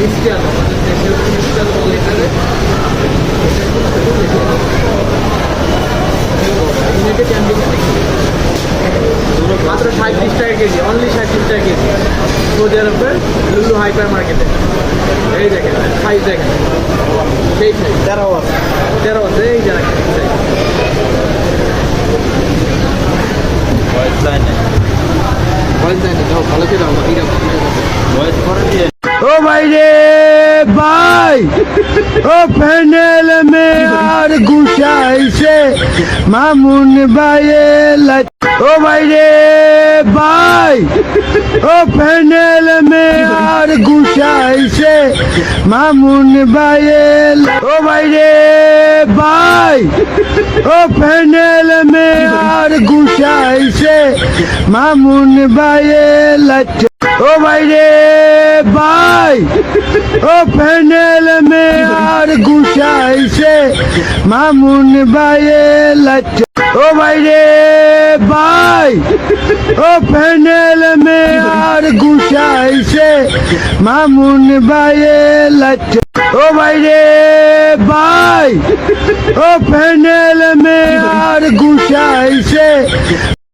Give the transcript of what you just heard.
আলু আমাদের দেশে হচ্ছে মিষ্টি বলে এখানে। ইউনাইটেড মাত্র সাঁত্রিশ টাকা কেজি অনলি সাঁত্রিশ টাকা কেজি। সৌদি আরবের লুলু হাইপার মার্কেটে এই দেখেন সাইজ দেখেন। সেই সাইজ তেরো আছে তেরো আছে এই যে। বয়স যায় না বলেন তাই না ভালো করে আছে করে দিয়ে ও ভাই রে, ভাই। ও প্যানেল মে আর গুছাইছে, মামুন ভাইয়ে ও ভাই রে, ভাই। ও প্যানেল মে আর গুছাইছে, মামুন ভাইয়ে ও ভাই রে, ভাই। ও প্যানেল মে আর গুছাইছে, মামুন ভাইয়ে লাচ্ছে ভাই। ও প্যানেল মে আর গুছাইছে, মামুন ভাইয়ে লাচ্ছে ও ভাই রে ভাই, ও প্যানেল মে আর গুছাইছে, মামুন ভাইয়ে লাচ্ছে ও ভাই রে ভাই, ও প্যানেল মে আর গুছাইছে